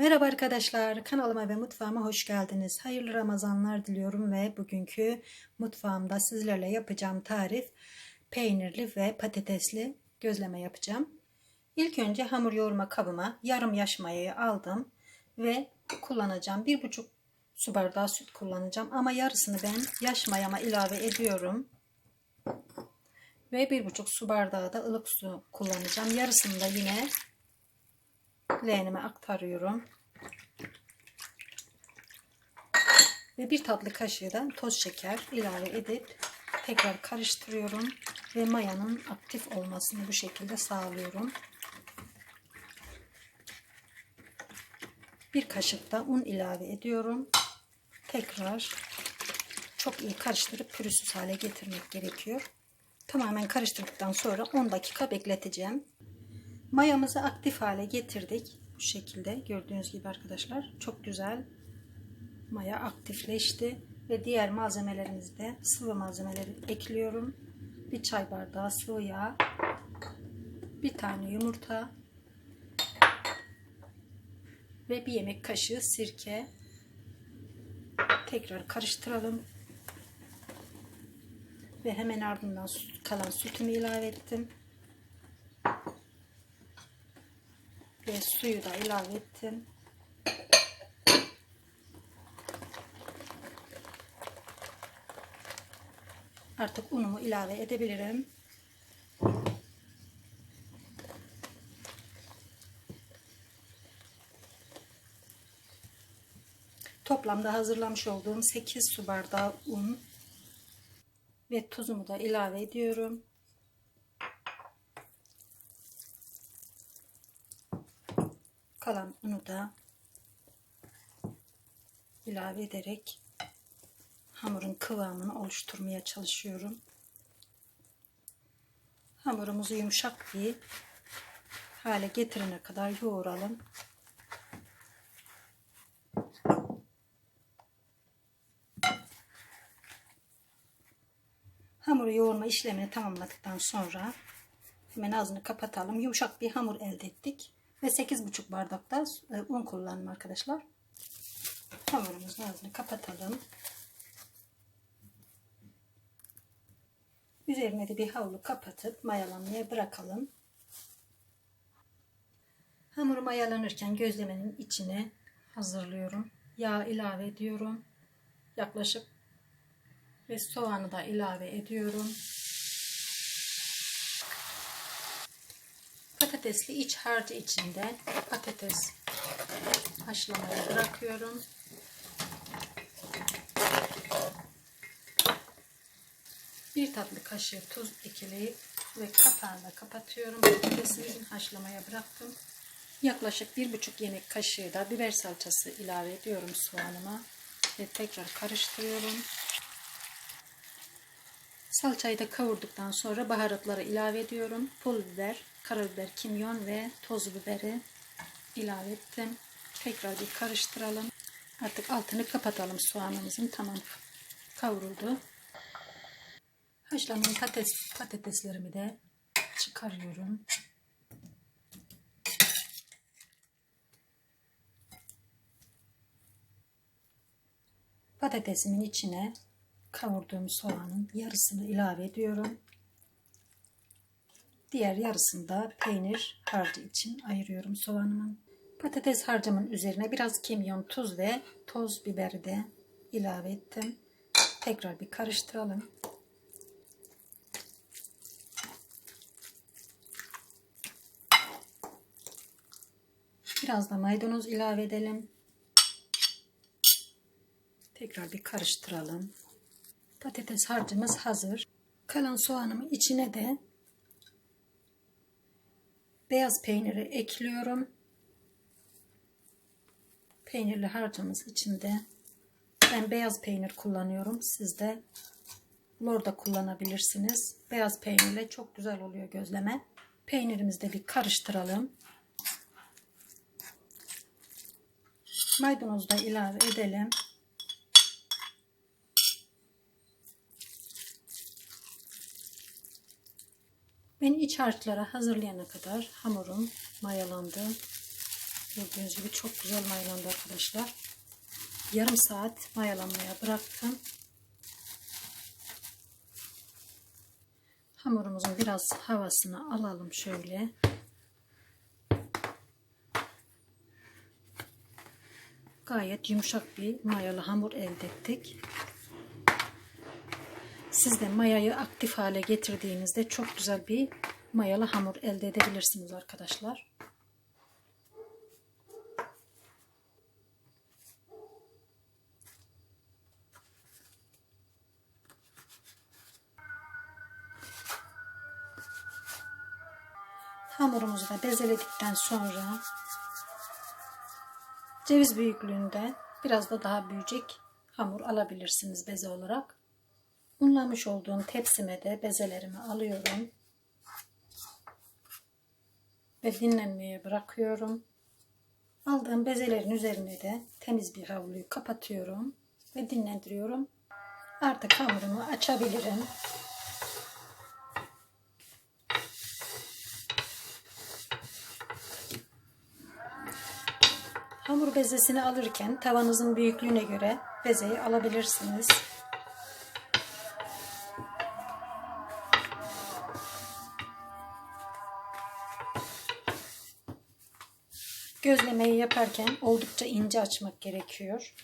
Merhaba arkadaşlar, kanalıma ve mutfağıma hoş geldiniz. Hayırlı Ramazanlar diliyorum ve bugünkü mutfağımda sizlerle yapacağım tarif peynirli ve patatesli gözleme yapacağım. İlk önce hamur yoğurma kabıma yarım yaş mayayı aldım ve kullanacağım. Bir buçuk su bardağı süt kullanacağım ama yarısını ben yaş mayama ilave ediyorum. Ve bir buçuk su bardağı da ılık su kullanacağım. Yarısını da yine leğenime aktarıyorum. Ve bir tatlı kaşığı da toz şeker ilave edip tekrar karıştırıyorum. Ve mayanın aktif olmasını bu şekilde sağlıyorum. Bir kaşık da un ilave ediyorum. Tekrar çok iyi karıştırıp pürüzsüz hale getirmek gerekiyor. Tamamen karıştırdıktan sonra 10 dakika bekleteceğim. Mayamızı aktif hale getirdik. Bu şekilde gördüğünüz gibi arkadaşlar. Çok güzel maya aktifleşti. Ve diğer malzemelerimizi sıvı malzemeleri ekliyorum. Bir çay bardağı sıvı yağ. Bir tane yumurta. Ve bir yemek kaşığı sirke. Tekrar karıştıralım. Ve hemen ardından kalan sütümü ilave ettim. Ve suyu da ilave ettim. Artık unumu ilave edebilirim. Toplamda hazırlamış olduğum 8 su bardağı un ve tuzumu da ilave ediyorum. Kalan unu da ilave ederek hamurun kıvamını oluşturmaya çalışıyorum. Hamurumuzu yumuşak bir hale getirene kadar yoğuralım. Hamuru yoğurma işlemini tamamladıktan sonra hemen ağzını kapatalım. Yumuşak bir hamur elde ettik. Ve 8,5 bardak da un kullandım arkadaşlar. Hamurumuzun ağzını kapatalım. Üzerine de bir havlu kapatıp mayalanmaya bırakalım. Hamuru mayalanırken gözlemenin içine hazırlıyorum. Yağ ilave ediyorum. Yaklaşık ve soğanı da ilave ediyorum. Patatesli iç harcı içinde patates haşlamaya bırakıyorum. Bir tatlı kaşığı tuz ekleyip ve kapağını kapatıyorum. Patatesimizin haşlamaya bıraktım. Yaklaşık bir buçuk yemek kaşığı da biber salçası ilave ediyorum soğanıma ve tekrar karıştırıyorum. Salçayı da kavurduktan sonra baharatları ilave ediyorum. Pul biber, karabiber, kimyon ve toz biberi ilave ettim. Tekrar bir karıştıralım. Artık altını kapatalım soğanımızın. Tamam kavruldu. Haşlanan patates, patateslerimi de çıkarıyorum. Patatesimin içine kavurduğum soğanın yarısını ilave ediyorum. Diğer yarısını da peynir harcı için ayırıyorum soğanımın. Patates harcımın üzerine biraz kimyon, tuz ve toz biberi de ilave ettim. Tekrar bir karıştıralım. Biraz da maydanoz ilave edelim. Tekrar bir karıştıralım. Patates harcımız hazır. Kalan soğanımı içine de beyaz peyniri ekliyorum. Peynirli harcımız içinde. Ben beyaz peynir kullanıyorum. Siz de lor da kullanabilirsiniz. Beyaz peynirle çok güzel oluyor gözleme. Peynirimizi de bir karıştıralım. Maydanozu da ilave edelim. Ben iç harçlara hazırlayana kadar hamurum mayalandı. Gördüğünüz gibi çok güzel mayalandı arkadaşlar. Yarım saat mayalanmaya bıraktım. Hamurumuzun biraz havasını alalım şöyle. Gayet yumuşak bir mayalı hamur elde ettik. Siz de mayayı aktif hale getirdiğinizde çok güzel bir mayalı hamur elde edebilirsiniz arkadaşlar. Hamurumuzu da bezeledikten sonra ceviz büyüklüğünde biraz da daha büyüyecek hamur alabilirsiniz beze olarak. Unlamış olduğum tepsime de bezelerimi alıyorum. Ve dinlenmeye bırakıyorum. Aldığım bezelerin üzerine de temiz bir havluyu kapatıyorum ve dinlendiriyorum. Artık hamurumu açabilirim. Hamur bezesini alırken tavanızın büyüklüğüne göre bezeyi alabilirsiniz. Gözlemeyi yaparken oldukça ince açmak gerekiyor.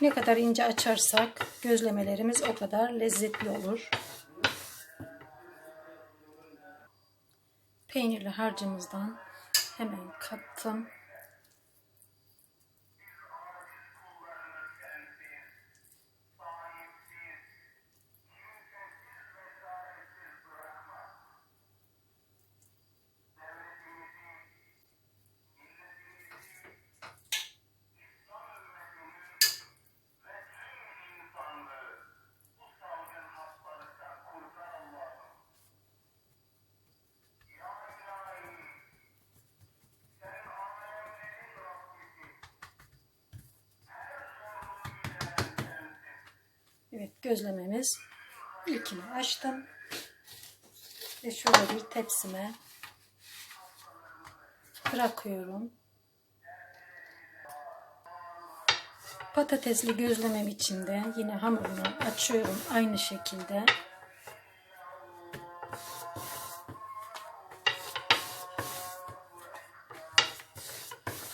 Ne kadar ince açarsak gözlemelerimiz o kadar lezzetli olur. Peynirli harcımızdan 下面一颗针 Evet gözlememiz ilkini açtım. Ve şöyle bir tepsime bırakıyorum. Patatesli gözlemem için de yine hamurunu açıyorum aynı şekilde.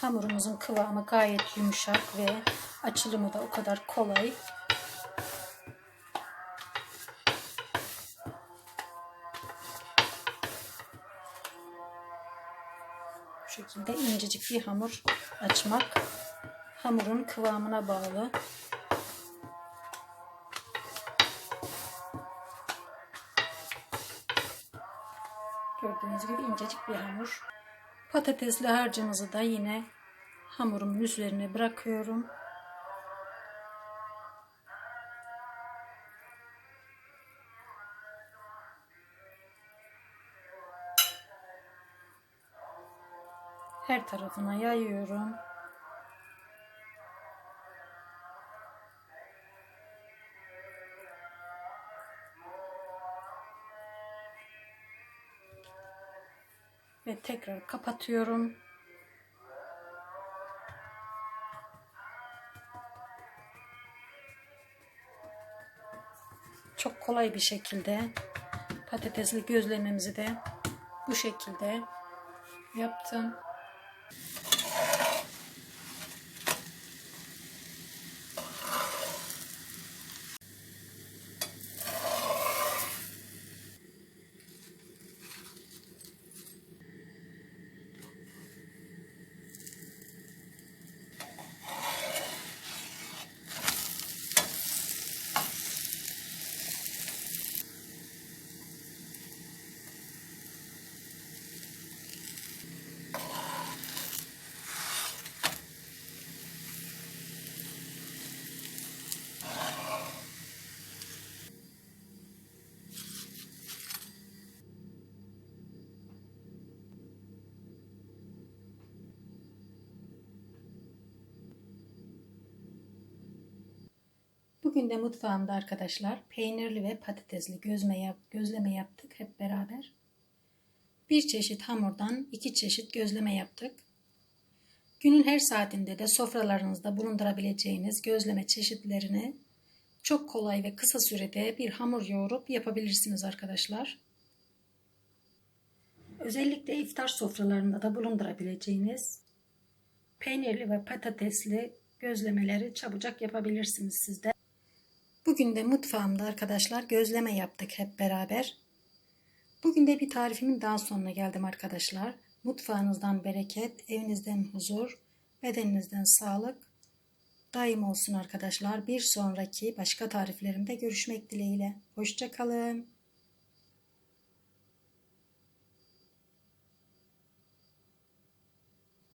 Hamurumuzun kıvamı gayet yumuşak ve açılımı da o kadar kolay. Şekilde incecik bir hamur açmak hamurun kıvamına bağlı. Gördüğünüz gibi incecik bir hamur. Patatesli harcımızı da yine hamurumun üzerine bırakıyorum. Her tarafına yayıyorum. Ve tekrar kapatıyorum. Çok kolay bir şekilde patatesli gözlememizi de bu şekilde yaptım. Bugün de mutfağımda arkadaşlar peynirli ve patatesli gözme yap, gözleme yaptık hep beraber. Bir çeşit hamurdan iki çeşit gözleme yaptık. Günün her saatinde de sofralarınızda bulundurabileceğiniz gözleme çeşitlerini çok kolay ve kısa sürede bir hamur yoğurup yapabilirsiniz arkadaşlar. Özellikle iftar sofralarında da bulundurabileceğiniz peynirli ve patatesli gözlemeleri çabucak yapabilirsiniz siz de. Bugün de mutfağımda arkadaşlar gözleme yaptık hep beraber. Bugün de bir tarifimin daha sonuna geldim arkadaşlar. Mutfağınızdan bereket, evinizden huzur, bedeninizden sağlık daim olsun arkadaşlar. Bir sonraki başka tariflerimde görüşmek dileğiyle. Hoşçakalın.